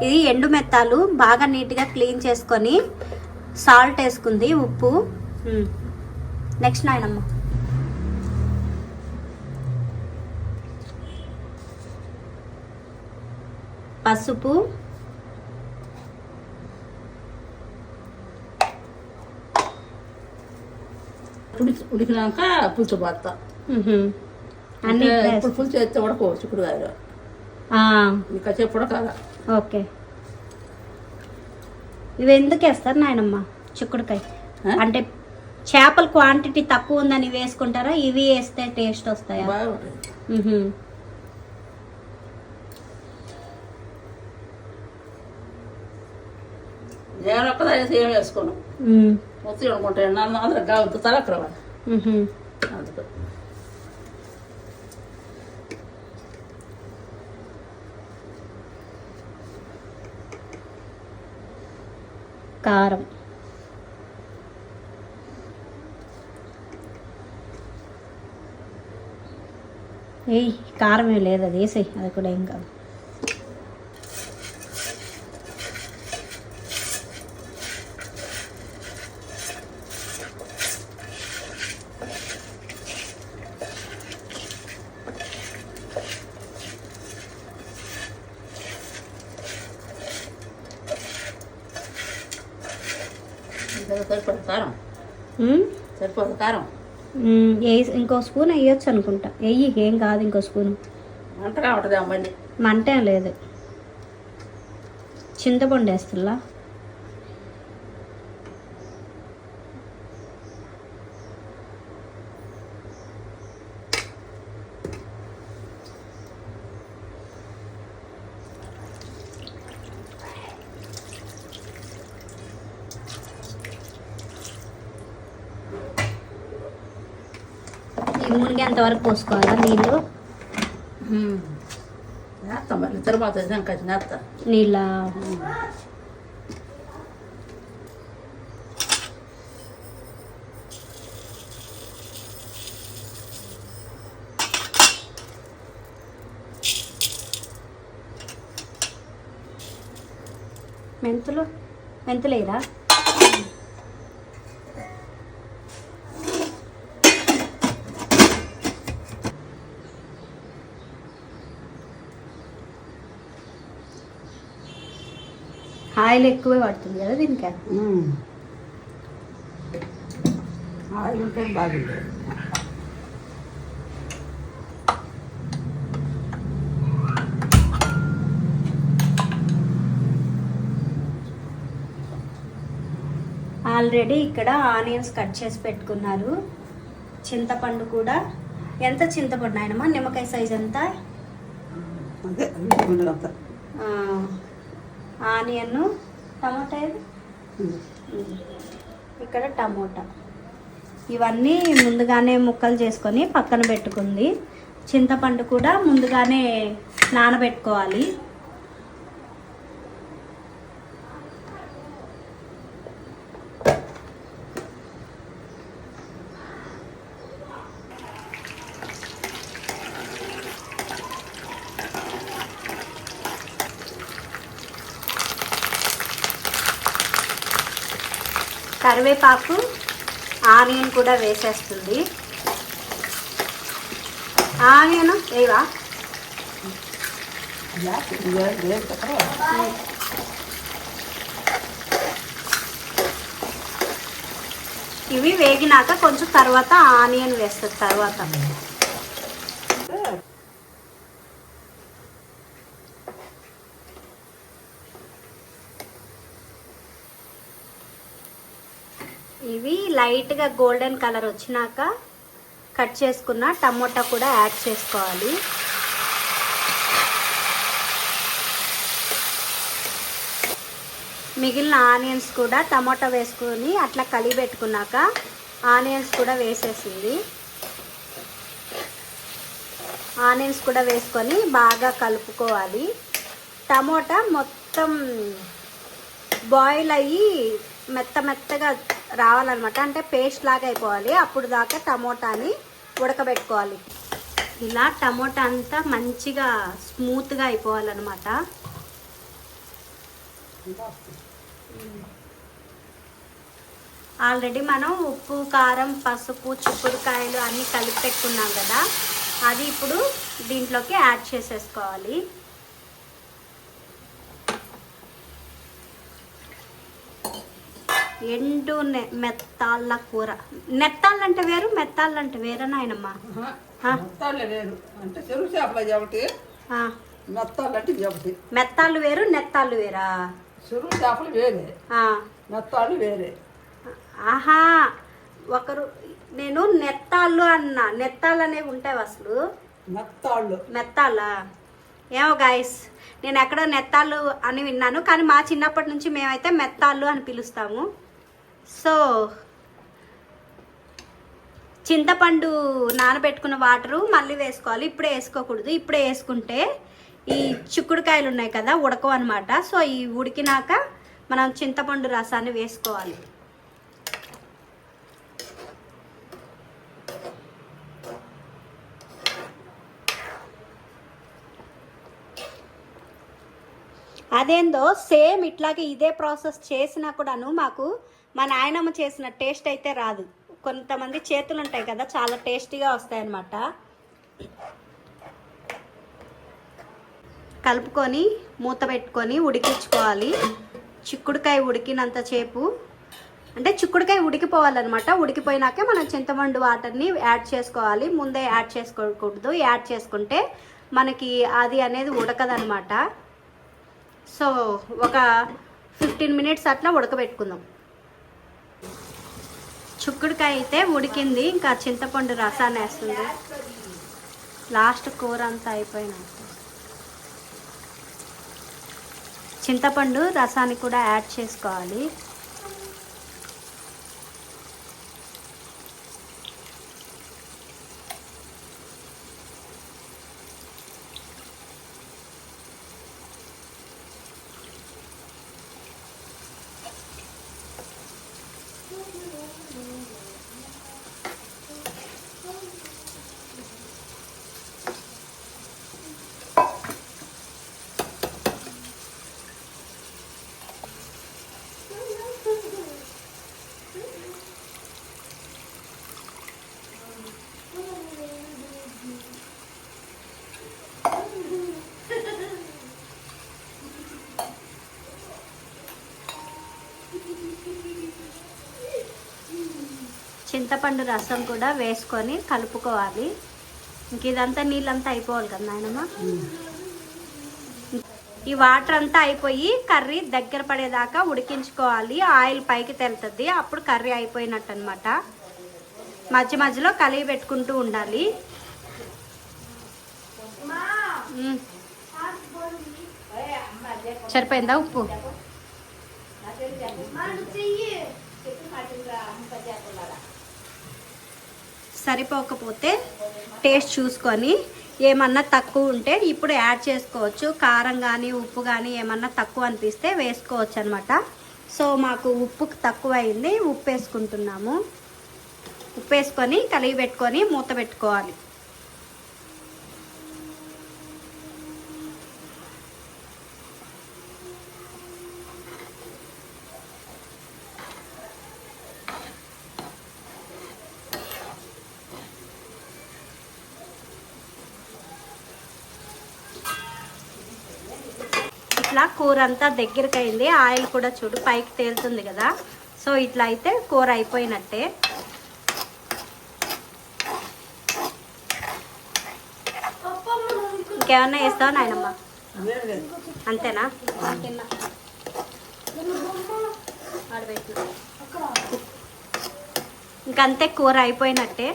ఇది ఎండు మెత్తాలు బాగా నీట్గా క్లీన్ చేసుకొని సాల్ట్ వేసుకుంది ఉప్పు. నెక్స్ట్ నాయనమ్మ. పసుపు. ఉడికి ఉడికినాక పులుసు మ్హూ. అన్ని ఇప్పుడే పులుసు ఎత్తే ఉడకవచ్చు ఇప్పుడు కాదు ఆ, ఇంకా చెప్పు ఉడకాల? ఓకే. ఇవి ఎందుకు వేస్తారు నాయనమ్మ? చిక్కుడుకాయ? అంటే చేపల క్వాంటిటీ తక్కువ ఉందని వేసుకుంటారా? ఇవి వేస్తే టేస్ట్ వస్తాయా. నేను ఒక్కదాని ఏం వేసుకోను. మొత్తం అందరూ కావద్దు. అందుకు. కారం ఏయ్ కారం ఏం లేదు అది వేసేయి అది కూడా ఏం కాదు సరిపడ కారం. మ్? సరిపోదు కారం. ఇంకో స్పూన్ వేయొచ్చు అనుకుంటా. వెయ్యి ఏం కాదు ఇంకో స్పూన్. ఉంటుంది అమ్మండి మంట లేదు. చింతపండు వేస్తుల్లా? మునిగేంత వరకు పోసుకోవాలా నీళ్ళు? తర్వాత నీళ్ళ? మెంతులు? మెంతులేరా ఆయిల్ ఎక్కువే పడుతుంది కదా దీనికి? ఆయిల్ ఉంటే బాగుంది ఆల్రెడీ ఇక్కడ ఆనియన్స్ కట్ చేసి పెట్టుకున్నారు. చింతపండు కూడా. ఎంత చింతపండు ఆయనమా నిమ్మకాయ సైజ్ ఎంత? ఆనియన్ టమాటా ఏది? ఇక్కడ టమోటా. ఇవన్నీ ముందుగానే ముక్కలు చేసుకొని పక్కన పెట్టుకుంది. చింతపండు కూడా ముందుగానే నానబెట్టుకోవాలి. కరివేపాకు ఆనియన్ కూడా వేసేస్తుంది. ఆనియన్ ఏవా ఇవి వేగినాక కొంచెం తర్వాత ఆనియన్ వేస్తుంది తర్వాత. ఇవి లైట్గా గోల్డెన్ కలర్ వచ్చినాక కట్ చేసుకున్న టమోటా కూడా యాడ్ చేసుకోవాలి. మిగిలిన ఆనియన్స్ కూడా టమోటా వేసుకొని అట్లా కలిగి పెట్టుకున్నాక ఆనియన్స్ కూడా వేసేసింది. ఆనియన్స్ కూడా వేసుకొని బాగా కలుపుకోవాలి. టమోటా మొత్తం బాయిల్ అయ్యి మెత్త మెత్తగా రావాలన్నమాట. అంటే పేస్ట్ లాగా అయిపోవాలి. అప్పుడు దాకా టమోటాని ఉడకబెట్టుకోవాలి. ఇలా టమోటా అంతా మంచిగా స్మూత్గా అయిపోవాలన్నమాట. ఆల్రెడీ మనం ఉప్పు కారం పసుపు చిక్కుడుకాయలు అన్నీ కలిపి పెట్టుకున్నాం కదా. అది ఇప్పుడు దీంట్లోకి యాడ్ చేసేసుకోవాలి. ఎండు మెత్తాళ్ళ కూర. నెత్తాళ్ళు అంటే వేరు మెత్తాళ్ళు అంటే వేరే నాయనమ్మ. మెత్తాళ్ళే వేరు. అంటే చెరువు చేపలు ఒకటి మెత్తాళ్ళు అంటే ఇది ఒకటి మెత్తాళ్ళు వేరు నెత్తాళ్ళు వేరా? చెరువు చేపలు వేరే. మెత్తాళ్ళు వేరే. ఆహా ఒకరు నేను నెత్తాళ్ళు అన్నా. నెత్తాళ్ళు అనేవి ఉంటాయి అసలు? మెత్తాళ్ళు. మెత్తాలా ఏమో గాయస్ నేను ఎక్కడో నెత్తాళ్ళు అని విన్నాను కానీ మా చిన్నప్పటి నుంచి మేమైతే మెత్తాళ్ళు అని పిలుస్తాము. సో చింతపండు నానబెట్టుకున్న వాటరు మళ్ళీ వేసుకోవాలి. ఇప్పుడే వేసుకోకూడదు. ఇప్పుడే వేసుకుంటే ఈ చిక్కుడుకాయలు ఉన్నాయి కదా ఉడకవు అనమాట సో ఈ ఉడికినాక మనం చింతపండు రసాన్ని వేసుకోవాలి. అదేందో సేమ్ ఇట్లాగే ఇదే ప్రాసెస్ చేసినా కూడాను మాకు మా నాయనమ్మ చేసిన టేస్ట్ అయితే రాదు. కొంతమంది చేతులు ఉంటాయి కదా చాలా టేస్టీగా వస్తాయి అన్నమాట కలుపుకొని మూత పెట్టుకొని ఉడికించుకోవాలి. చిక్కుడుకాయ ఉడికినంత సేపు అంటే చిక్కుడుకాయ ఉడికిపోవాలన్నమాట. ఉడికిపోయినాకే మనం చింతపండు వాటర్ని యాడ్ చేసుకోవాలి. ముందే యాడ్ చేసుకోకూడదు. యాడ్ చేసుకుంటే మనకి అది అనేది ఉడకదనమాట సో ఒక ఫిఫ్టీన్ మినిట్స్ అట్లా ఉడకబెట్టుకుందాం. చుక్కుడుకాయ అయితే ఉడికింది ఇంకా చింతపండు రసాన్ని వేస్తుంది. లాస్ట్ కూర అంతా అయిపోయినాక చింతపండు రసాన్ని కూడా యాడ్ చేసుకోవాలి. చింతపండు రసం కూడా వేసుకొని కలుపుకోవాలి. ఇంక ఇదంతా నీళ్ళంతా అయిపోవాలి కదా నాయనమ్మ? ఈ వాటర్ అంతా అయిపోయి కర్రీ దగ్గర పడేదాకా ఉడికించుకోవాలి. ఆయిల్ పైకి తెలుతుంది. అప్పుడు కర్రీ అయిపోయినట్టు అనమాట మధ్య మధ్యలో కలిగి పెట్టుకుంటూ ఉండాలి. సరిపోయిందా ఉప్పు? సరిపోకపోతే టేస్ట్ చూసుకొని ఏమన్నా తక్కువ ఉంటే ఇప్పుడు యాడ్ చేసుకోవచ్చు. కారం కానీ ఉప్పు కానీ ఏమన్నా తక్కువ అనిపిస్తే వేసుకోవచ్చు అనమాట సో మాకు ఉప్పు తక్కువ అయింది ఉప్పు వేసుకుంటున్నాము ఉప్పు వేసుకొని కలిగి పెట్టుకొని మూత పెట్టుకోవాలి. ఇట్లా కూర అంతా దగ్గరికి అయింది ఆయిల్ కూడా చూడు పైకి తేలుతుంది కదా. సో ఇట్లా అయితే కూర అయిపోయినట్టే. ఇంకేమన్నా వేస్తావా నాయనమ్మ? అంతేనా? ఇంకంతే కూర అయిపోయినట్టే.